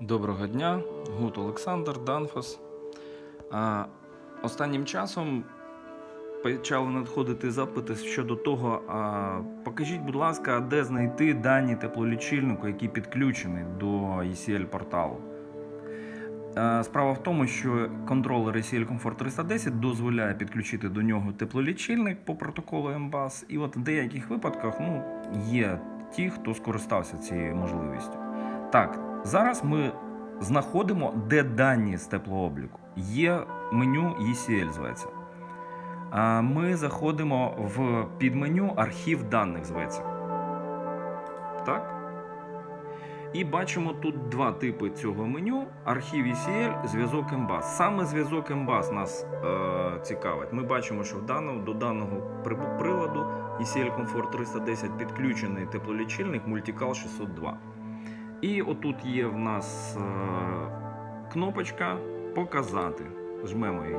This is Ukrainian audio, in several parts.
Доброго дня, Гут Олександр, Данфос. Останнім часом почали надходити запити щодо того, а, покажіть, будь ласка, де знайти дані теплолічильнику, який підключений до ECL порталу. Справа в тому, що контролер ECL Comfort 310 дозволяє підключити до нього теплолічильник по протоколу MBAS, і от в деяких випадках ну, є ті, хто скористався цією можливістю. Так, зараз ми знаходимо, де дані з теплообліку. Є меню ECL зветься. Ми заходимо в підменю архів даних зветься. Так. І бачимо тут два типи цього меню: архів ECL, зв'язок MBAS. Саме зв'язок MBAS нас е, цікавить. Ми бачимо, що в даному, до даного приладу ECL Comfort 310 підключений теплолічильник Multical 602. І отут є в нас е, кнопочка Показати. Жмемо її.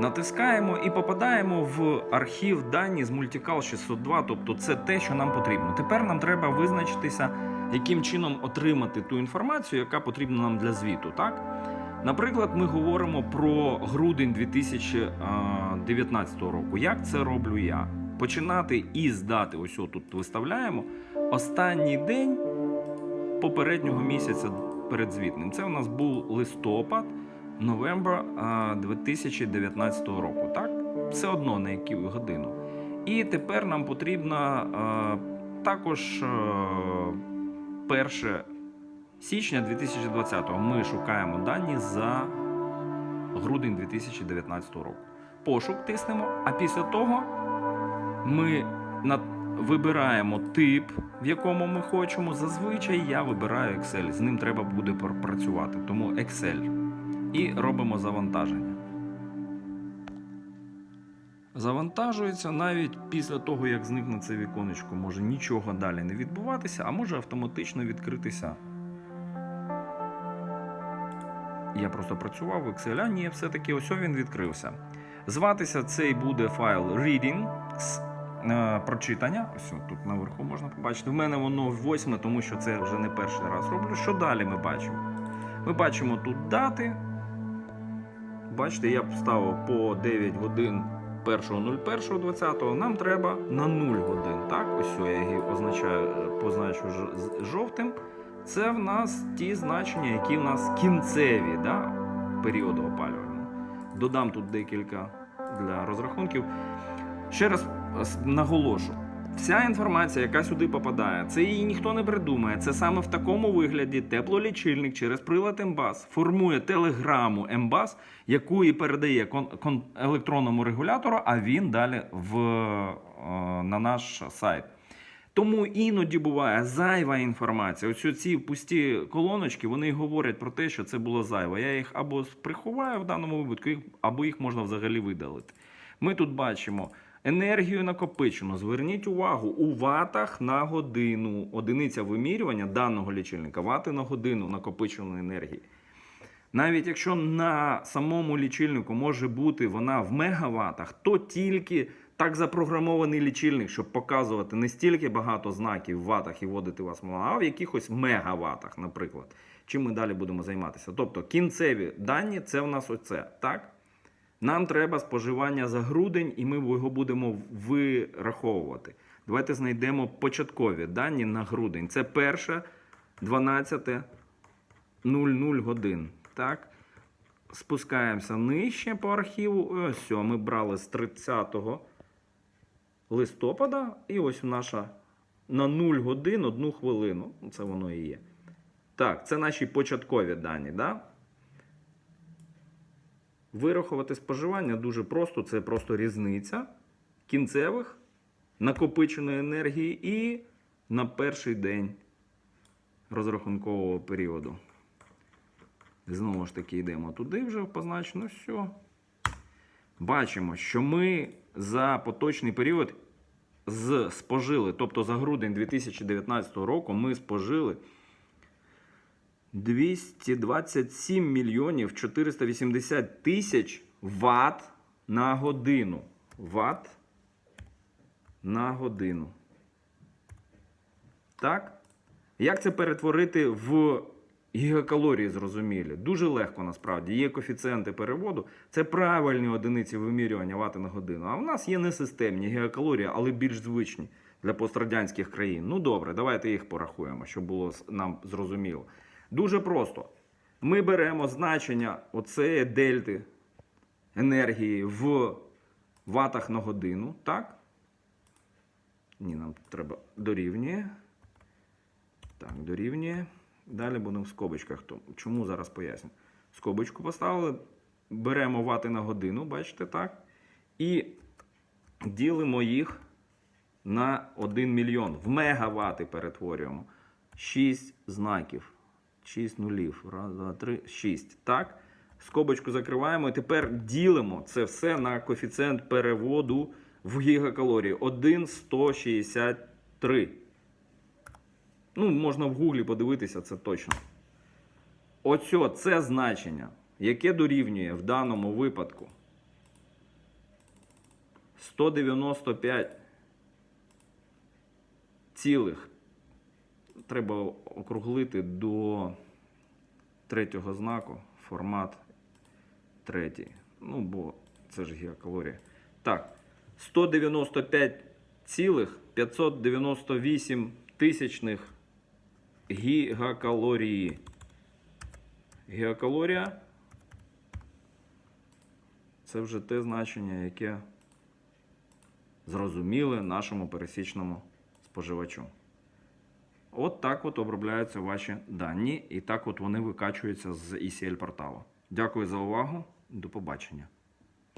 Натискаємо і попадаємо в архів дані з Multical 602, тобто це те, що нам потрібно. Тепер нам треба визначитися, яким чином отримати ту інформацію, яка потрібна нам для звіту. Так? Наприклад, ми говоримо про грудень 2019 року. Як це роблю я? Починати із дати, ось тут виставляємо, останній день попереднього місяця передзвітним. Це у нас був листопад, новембр 2019 року. Так? Все одно на яку годину. І тепер нам потрібно також 1 січня 2020 Ми шукаємо дані за грудень 2019 року. Пошук тиснемо, а після того ми на вибираємо тип, в якому ми хочемо. Зазвичай я вибираю Excel. З ним треба буде працювати, тому Excel. І робимо завантаження. Завантажується навіть після того, як зникне це віконечко, може нічого далі не відбуватися, а може автоматично відкритися. Я просто працював в Excel, а ні, все-таки ось він відкрився. Зватися цей буде файл Readings е, прочитання. Ось тут наверху можна побачити. В мене воно восьме, тому що це вже не перший раз роблю. Що далі ми бачимо? Ми бачимо тут дати. Бачите, я поставив по 9 годин 1.01.20. Нам треба на 0 годин. Так, ось я її означаю, позначу з- жовтим. Це в нас ті значення, які в нас кінцеві да, періоду опалювального. Додам тут декілька для розрахунків. Ще раз наголошу: вся інформація, яка сюди попадає, це її ніхто не придумає. Це саме в такому вигляді теплолічильник через прилад МБАС формує телеграму МБАС, яку і передає електронному регулятору, а він далі в, е, на наш сайт. Тому іноді буває зайва інформація. Ось ці пусті колоночки вони говорять про те, що це було зайво. Я їх або приховаю в даному випадку, або їх можна взагалі видалити. Ми тут бачимо енергію накопичено. Зверніть увагу у ватах на годину. Одиниця вимірювання даного лічильника вати на годину накопиченої енергії. Навіть якщо на самому лічильнику може бути вона в мегаватах, то тільки так запрограмований лічильник, щоб показувати не стільки багато знаків в ватах і вводити вас, а в якихось мегаватах, наприклад. Чим ми далі будемо займатися? Тобто кінцеві дані це в нас оце. Так? Нам треба споживання за грудень, і ми його будемо вираховувати. Давайте знайдемо початкові дані на грудень. Це перше 12.00 годин. Так? Спускаємося нижче по архіву. Ось все, ми брали з 30 листопада, і ось наша на 0 годин 1 хвилину. Це воно і є. Так, це наші початкові дані. Да? Вирахувати споживання дуже просто, це просто різниця кінцевих накопиченої енергії і на перший день розрахункового періоду. Знову ж таки, йдемо туди вже позначено все. Бачимо, що ми за поточний період з спожили, тобто за грудень 2019 року, ми спожили 227 мільйонів 480 тисяч ватт на годину. Ватт на годину. Так? Як це перетворити в Гігакалорії зрозумілі. Дуже легко насправді. Є коефіцієнти переводу. Це правильні одиниці вимірювання вати на годину. А в нас є несистемні гігакалорії, але більш звичні для пострадянських країн. Ну добре, давайте їх порахуємо, щоб було нам зрозуміло. Дуже просто. Ми беремо значення оцеї дельти енергії в ватах на годину, так? Ні, нам треба дорівнює. Так, дорівнює. Далі будемо в скобочках. Чому зараз поясню? Скобочку поставили, беремо вати на годину, бачите, так? І ділимо їх на 1 мільйон. В мегавати перетворюємо. 6 знаків. 6 нулів. Раз, два, три, 6. Так? Скобочку закриваємо і тепер ділимо це все на коефіцієнт переводу в гігакалорії. 1,163. Ну, можна в гуглі подивитися, це точно. Оцьо це значення, яке дорівнює в даному випадку 195 цілих. Треба округлити до третього знаку, формат третій. Ну, бо це ж гігакалорія. Так, 195,598 тисячних гігакалорії. Гігакалорія це вже те значення, яке зрозуміле нашому пересічному споживачу. От так от обробляються ваші дані, і так от вони викачуються з ECL порталу. Дякую за увагу. До побачення.